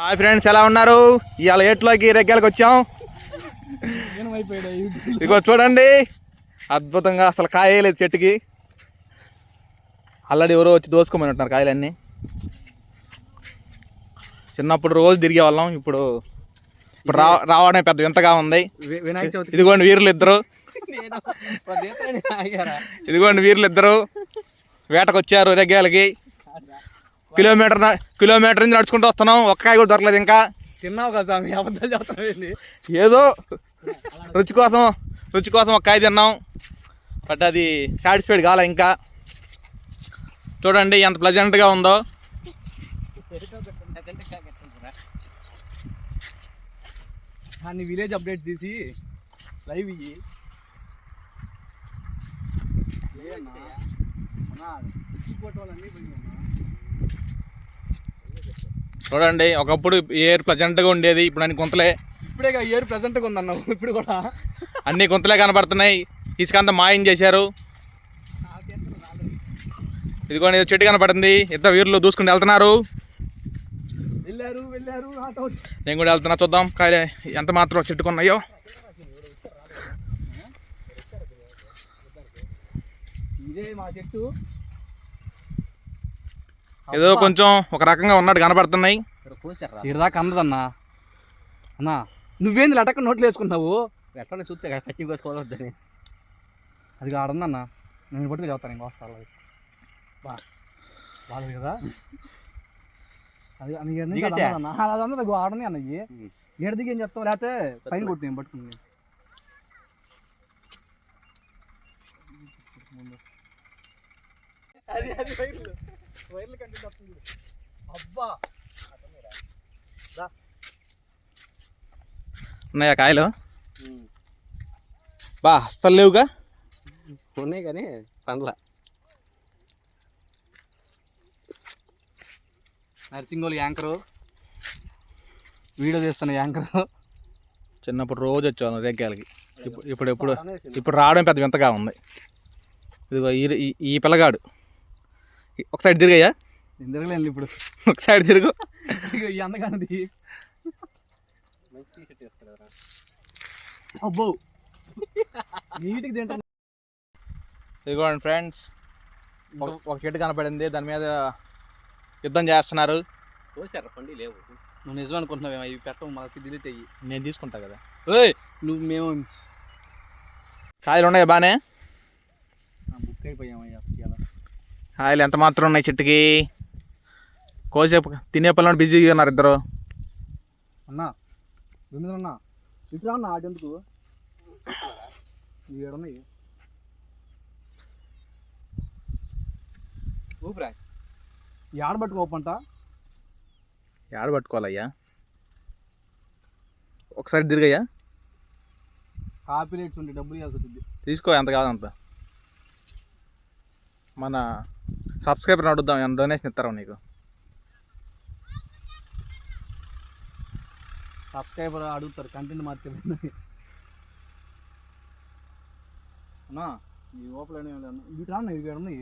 Hi friends ఎలా ఉన్నారు? ఇవాళ ఏట్లోకి రెగ్గాలకి వచ్చాం. ఇదిగో చూడండి. అద్భుతంగా అసలు కాయ లేదు చెట్టుకి. ఆల్రెడీ ఎవరో వచ్చి దోసుకోమని ఉంటున్నారు కాయలన్నీ. చిన్నప్పుడు రోజు తిరిగే వాళ్ళం ఇప్పుడు ఇప్పుడు రా రావడం పెద్ద వింతగా ఉంది. వినాయక చవితి ఇదిగోండి వీరులు ఇద్దరు? ఇదిగోండి వీరులు ఇద్దరు వేటకు వచ్చారు రెగ్గాలకి. కిలోమీటర్ న- కిలోమీటర్ నుంచి నడుచుకుంటూ వస్తున్నాం. ఒక్క కాయ కూడా దొరకలేదు ఇంకా. తిన్నావు కదా స్వామి? అబద్ధాలు ఏదో? రుచి కోసం రుచి కోసం ఒక కాయ తిన్నాం. బట్ అది సాటిస్ఫైడ్ కాలే ఇంకా. చూడండి ఎంత ప్లజెంట్గా ఉందో. దాన్ని విలేజ్ అప్డేట్ తీసి లైవ్ ఇయ్యి. లేదన్నా. ఫోటోలన్నీ పోయినాయన్నా. చూడండి ఒకప్పుడు ఏర్ ప్లజెంట్గా ఉండేది ఇప్పుడు అన్ని గుంతలే. ఇప్పుడే ఇయర్ ప్రెసెంట్గా ఉందన్నావు ఇప్పుడు కూడా. అన్ని గుంతలే కనబడుతున్నాయి. ఇసుకంతా మాయం చేశారు. ఇదిగోండి చెట్టు కనపడుతుంది ఇద్దరు వీరులు దూసుకుని వెళ్తున్నారు. వెళ్ళారు వెళ్ళారు నేను కూడా వెళ్తున్నా చూద్దాం. కాయ ఎంత మాత్రం చెట్టుకున్నాయో ఇదే మా చెట్టు. ఏదో కొంచెం ఒక రకంగా ఉన్నట్టు కనపడుతున్నాయి. ఇరదాకా అందదన్నా. అన్నా నువ్వేంది లటక్క నోట్లు వేసుకున్నావు ఎట్లా చూస్తే కదా పచ్చి కోసుకోవద్దని అది ఆడుందన్న నేను పట్టుకు చదువుతాను ఇంకా వస్తాను బా. కదా? అది అది ఏడు నుంచి దిగొచ్చా? అది అందదన్న. అది అందదు ఆడని అన్న ఇవి ఉమ్. ఏడు దిగి ఏం చెప్తావు లేకపోతే పైన కొట్టి నేను పట్టుకుని అది అది వైర్లు వైర్లు కంటే తప్పుంది అబ్బా ఉన్నాయా కాయలు? బా అస్సలు లేవుగా? ఉన్నాయి కానీ పండ్ల. నర్సింగోలు యాంకరు. వీడియో తీస్తున్న యాంకరు. చిన్నప్పుడు రోజు వచ్చేవాళ్ళం రేగ్గాలకి ఇప్పుడు ఇప్పుడు ఎప్పుడు ఇప్పుడు రావడం పెద్ద వింతగా ఉంది. ఇదిగో ఈ ఈ- పిల్లగాడు. ఒక సైడ్ తిరిగయ్యా ఎందుకులేండి ఇప్పుడు. ఒక సైడ్ తిరుగు ఈ అందగానిది అబ్బో. నీటికి తింటాను ఇదిగోండి ఫ్రెండ్స్ ఒక చెట్టు కనపడింది దాని మీద యుద్ధం చేస్తున్నారు. కోసారా పండి లేవు. నువ్వు నిజం అనుకుంటున్నావేమో ఇవి పెట్టవు మనకి డిలీట్ అయ్యి. నేను తీసుకుంటా కదా. ఓయ్ నువ్వు మేము కాయలు ఉన్నాయి బానే? బుక్ అయిపోయామయ్యా. కాయలు ఎంత మాత్రం ఉన్నాయి చెట్టుకి? కోసేపు తినే పనులు బిజీగా ఉన్నారు ఇద్దరు? అన్నా అన్నా? ఇట్లా అన్న ఆటెందుకు ఇవి ఏడున్నాయి. ఊపిరా? ఆడ పట్టుకోపంట ఏడ పట్టుకోవాలయ్యా? ఒకసారి తిరిగయ్యా. కాపీ రేట్స్ ఉంటే డబ్బులు వచ్చింది తీసుకో ఎంత కావాలంత మన సబ్స్క్రైబర్ అడుగుదాం ఏమైనా డొనేషన్ ఇస్తారా నీకు? సబ్స్క్రైబర్ అడుగుతారు కంటెంట్ మార్చే అన్నా ఈ ఓపెన్ ఇవి ఉన్నాయి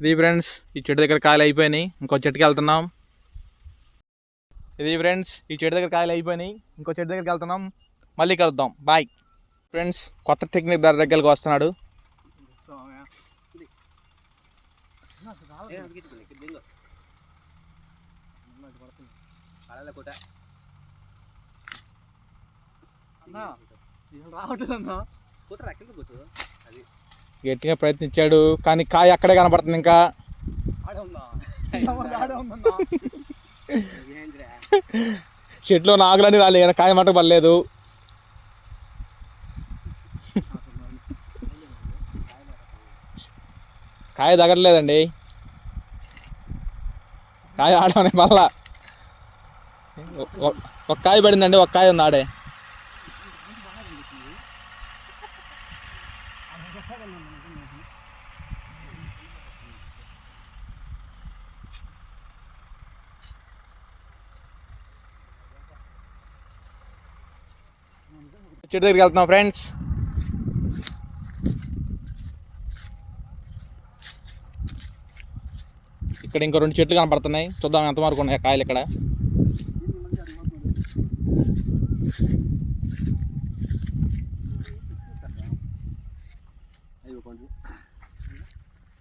ఇది ఫ్రెండ్స్ ఈ చెట్టు దగ్గర కాయలు అయిపోయినాయి. ఇంకో చెట్టుకి వెళ్తున్నాం. ఇది ఫ్రెండ్స్ ఈ చెట్టు దగ్గర కాయలు అయిపోయినాయి. ఇంకో చెట్టు దగ్గరికి వెళ్తున్నాం. మళ్ళీ కలుద్దాం. బాయ్ ఫ్రెండ్స్ కొత్త టెక్నిక్ దారి దగ్గరికి వస్తున్నాడు. గట్టిగా ప్రయత్నించాడు కానీ కాయ అక్కడే కనపడుతుంది ఇంకా. ఆడే ఉందా? ఆడే ఉందన్నా ఏంద్రా చెట్లో నాగులని రాలే కానీ కాయ మటుకు పడలేదు. కాయ తగట్లేదండి కాయ ఆడమనే పల్ల ఒక కాయ పడిందండి ఒక కాయ ఉంది ఆడే. చెట్టు దగ్గరికి వెళ్తున్నాం ఫ్రెండ్స్. ఇక్కడ ఇంకో రెండు చెట్లు కనపడుతున్నాయి. చూద్దాం ఎంతవరకు ఉన్నాయి కాయలు ఇక్కడ.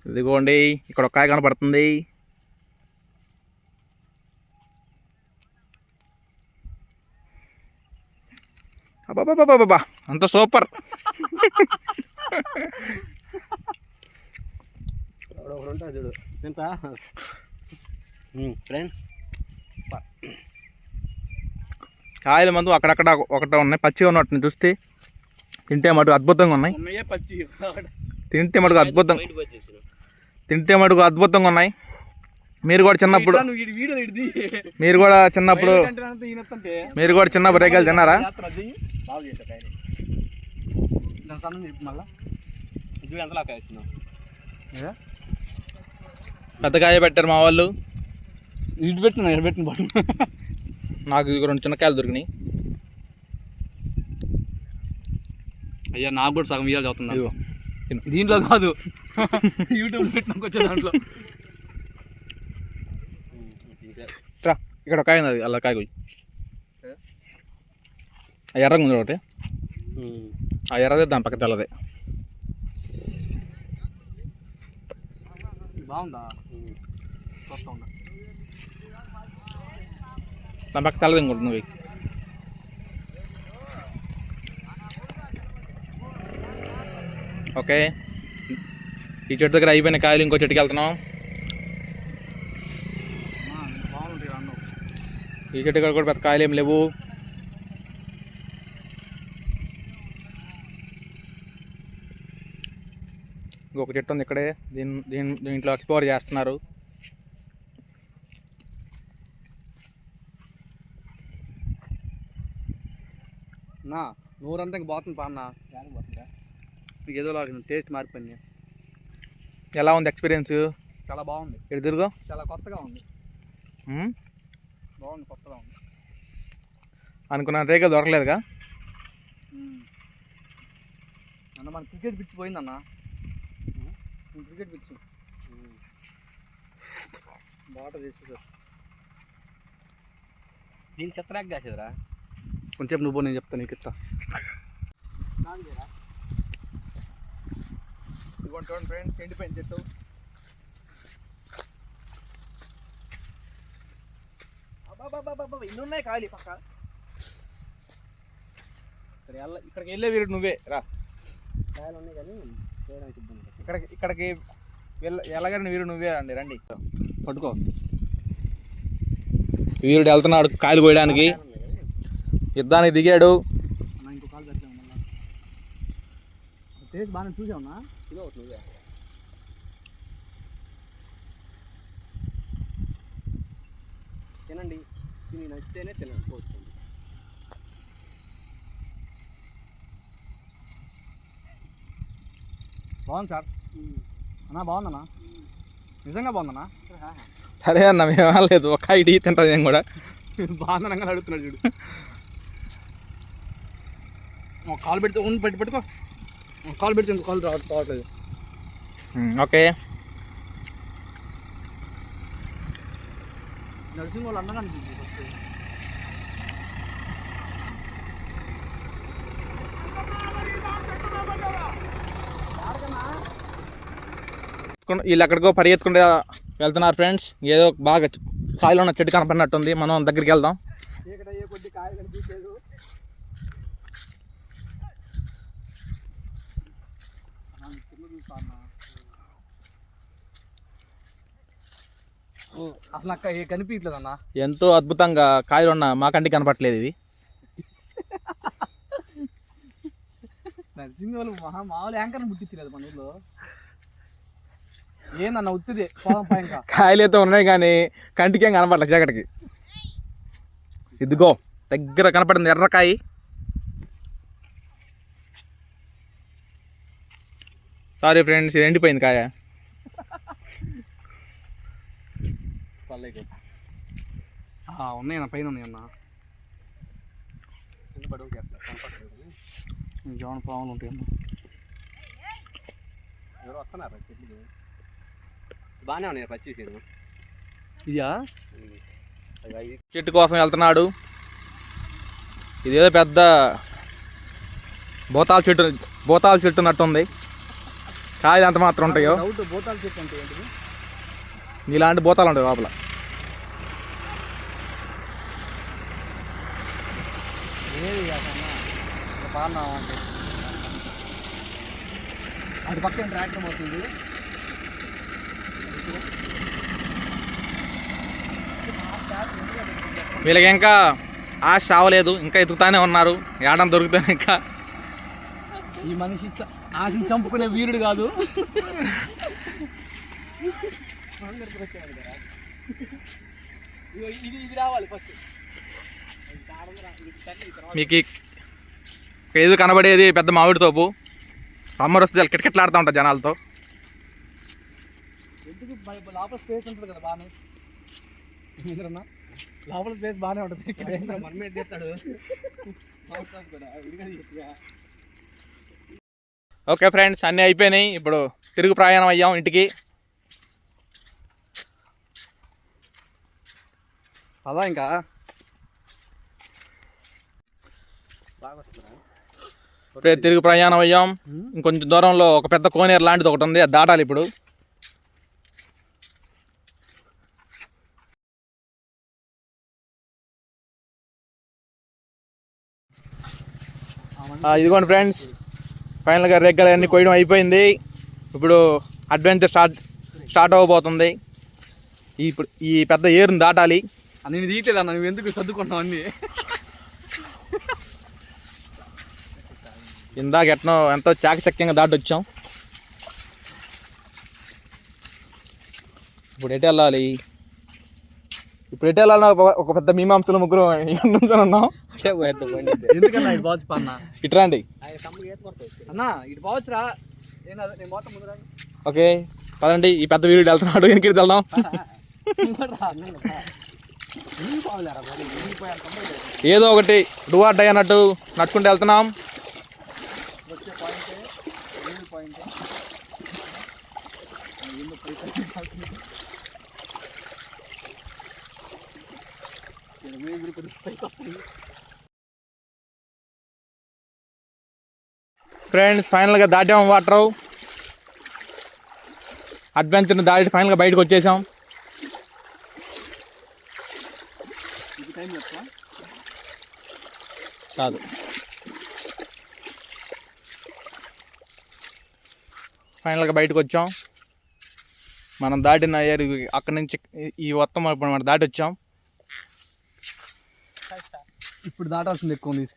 ఇదిగోండి ఇక్కడ ఒక కాయ కనపడుతుంది. అబ్బాబాబాబాబా అంత సూపర్. ఎవడో ఒకడు ఉంటాడు చూడు. ఎంత? ఫ్రెండ్ కాయల మందు అక్కడక్కడ ఒకటే ఉన్నాయి. పచ్చిగా ఉన్నట్టు చూస్తే తింటే మటుకు అద్భుతంగా ఉన్నాయి. ఉన్నాయే పచ్చి తింటే మటుకు అద్భుతం తింటే మటుకు అద్భుతంగా ఉన్నాయి. మీరు కూడా చిన్నప్పుడు మీరు కూడా చిన్నప్పుడు మీరు కూడా చిన్నప్పుడు రేగాలు తిన్నారా? మళ్ళా చూడు ఎంతలా కాయస్తున్నావు ఏదా? పెద్ద కాయ పెట్టారు మా వాళ్ళు. ఇటు పెట్టిన ఇక్కడ పెట్టిన పట్టు నాకు ఇదిగో రెండు చిన్న కాయలు దొరికినాయి. అయ్యా నాకు కూడా సగం ఇవ్వాలి చదువుతున్నా. ఇదిగో దీంట్లో కాదు. యూట్యూబ్ పెట్టినాక వచ్చే దాంట్లో. ఇక్కడ ఒక కాయ ఉంది అలా కాయ కొయ్యి. ఆ ఎర్రగా ఉంది ఒకటి. ఆ ఎర్రదే దాని పక్క తెల్లదే. బాగుందా? చూస్తా ఉన్నా దాని పక్క తెల్లది ఇంకోటి నువ్వు ఓకే. ఈ చెట్టు దగ్గర అయిపోయిన కాయలు ఇంకో చెట్టుకి వెళ్తున్నాం. ఈ చెట్టు దగ్గర కూడా పెద్ద కాయలు ఏం లేవు. ఇంకొక చెట్టు ఉంది ఇక్కడే. దీని దీని దీంట్లో ఎక్స్ప్లోర్ చేస్తున్నారు. నా నూరంతా ఇంక పోతుంది పా అన్న. నీకు ఏదో లాగా టేస్ట్ మారిపోయింది. ఎలా ఉంది ఎక్స్పీరియన్స్ చాలా బాగుంది. తిరుగు? చాలా కొత్తగా ఉంది. బాగుంది కొత్తగా ఉంది. అనుకున్న రేగలు దొరకలేదుగా? అన్న మన క్రికెట్ పిచ్చి పోయిందన్న క్రికెట్ పిచ్చి వాటర్ చేసేసారు దీనికి చెత్తరాక్ కాసేదిరా కొంచెం నువ్వు నేను చెప్తాను నీకు ఇస్తా. ఇదిగోండి ఫ్రెండ్స్ ఎండిపోయిన చెట్టు. ఇన్ని ఉన్నాయి ఖాళీ పక్క. ఇక్కడికి వెళ్ళే వీరుడు నువ్వే రా. కాయలు ఉన్నాయి కానీ చేయడానికి ఇబ్బంది ఇక్కడికి ఇక్కడికి వెళ్ళ ఎలాగని వీరుడు నువ్వే రండి రండి. పట్టుకో. వీరుడు వెళ్తున్నాడు కాయలు కోయడానికి. యుద్ధానికి దిగాడు. ఇంకో కాల్ మళ్ళీ. టేస్ట్ బాగానే చూసావునా? తినండి. తిని నచ్చితేనే తినండి పోతుంది బాగుంది సార్. అన్నా బాగుందన్నా? నిజంగా బాగుందన్నా? సరే అన్న మేము లేదు ఒక ఐడి తింటుంది నేను కూడా. బాగుందనంగా అడుగుతున్నాడు చూడు. ఒక కాల్ పెడితే ఉండి పెట్టి పెట్టుకో. కాల్ పెడితే ఇంకో కాల్ రావట్ రావట్లేదు ఓకే. నరసింహ వాళ్ళు అందంగా అనిపించింది ఫస్ట్ ఎత్తుకుని- వీళ్ళు ఎక్కడికో పరిగెత్తుకుంటే వెళ్తున్నారు ఫ్రెండ్స్. ఏదో బాగా కాయలు ఉన్న చెట్టు కనపడినట్టుంది. మనం దగ్గరికి వెళ్దాం. అసలు అక్క ఏ కనిపించలేదు అన్న? ఎంతో అద్భుతంగా కాయలు ఉన్న మా కంటికి కనపట్లేదు ఇవి. నరసింహ వాళ్ళు మహా మామూలు యాంకర్ని పుట్టించలేదు మన ఊళ్ళో ఏందన్న ఉత్తిది? ఇంకా. కాయలు అయితే ఉన్నాయి కానీ కంటికి ఏం కనపడలేదు చీకటికి. ఇదిగో దగ్గర కనపడింది ఎర్రకాయ. సారీ ఫ్రెండ్స్ ఇది ఎండిపోయింది కాయ. పల్లెకి ఆ, ఉన్నాయి అన్న పైన ఉన్నాయి అన్న కింద పడి ఒకటి అట్లా కనపడలేదు ఇంకేమైనా పాములు ఉంటాయి అన్న ఎవరు వస్తున్నారు? బాగానే ఉన్నాయి అది చెట్టు కోసం వెళ్తున్నాడు. ఇదేదో పెద్ద భూతాల చెట్టు భూతాల చెట్టు ఉన్నట్టుంది కాయలు ఎంత మాత్రం ఉంటాయో. భూతాలు చెట్టు అంటే ఏంటిది? నీలాంటి భూతాలు ఉంటాయి లోపల. అటు? పక్కన ట్రాక్టర్ అవుతుంది వీళ్ళకి ఇంకా ఆశ చావలేదు ఇంకా ఎతుకుతానే ఉన్నారు. ఏడం దొరుకుతానే ఇంకా. ఈ మనిషి ఆశని చంపుకునే వీరుడు కాదు. మీకు ఏదో కనబడేది పెద్ద మామిడి తోపు. సమ్మర్ వస్తే కిటకిటలాడుతూ ఉంటారు జనాలతో. బయ- లోపల స్పేస్ ఉంటుంది కదా బాగానే ఏంటన్నా? లోపల స్పేస్ బాగానే ఉంటుంది మన మీద తెస్తాడు ఓకే ఫ్రెండ్స్ అన్నీ అయిపోయినాయి. ఇప్పుడు తిరుగు ప్రయాణం అయ్యాం ఇంటికి. అదా ఇంకా? తిరుగు ప్రయాణం అయ్యాం. ఇంకొంచెం దూరంలో ఒక పెద్ద కోనేరు లాంటిది ఒకటి ఉంది. అది దాటాలి ఇప్పుడు. ఇదిగోండి ఫ్రెండ్స్. ఫైనల్గా రెగ్గలు అన్నీ కొయ్యడం అయిపోయింది. ఇప్పుడు అడ్వెంచర్ స్టార్ట్ స్టార్ట్ అవ్వబోతుంది. ఇప్పుడు ఈ పెద్ద ఏరుని దాటాలి. నేను తీయట్లేదు అన్న నువ్వు ఎందుకు సర్దుకుంటున్నావు అన్ని? ఇందాక ఎట్నో ఎంతో చాకచక్యంగా దాటొచ్చాం. ఇప్పుడు ఎటు వెళ్ళాలి? ఇప్పుడు ఎటు వెళ్ళాలి ఒక- ఒక పెద్ద మీమాంసలు ముగ్గురు నుంచొని ఉన్నాం. ఎందుకన్నా ఇటు పోవచ్చు అన్న ఇటు రండి. ఆయన తమ్ముడు ఈత కొడతాడు అన్న ఇటు పోవచ్చురా. నేను పోతా ముందు. ఓకే పదండి ఈ పెద్ద వీరుడు వెళ్తున్నాడు వెనక్కి వెళ్దాం? ఏదో ఒకటి డై అన్నట్టు నడుచుకుంటూ వెళ్తున్నాం. పాయింటే ఫ్రెండ్స్ ఫైనల్గా దాటాం వాటర్ అడ్వెంచర్ని దాటి ఫైనల్గా బయటకు వచ్చేసాం. కాదు. ఫైనల్గా బయటకు వచ్చాం. మనం దాటిన ఏరు అక్కడి నుంచి ఈ- మొత్తం ఇప్పుడు మనం దాటి వచ్చాం. ఇప్పుడు దాటాల్సింది ఎక్కువ ఉంది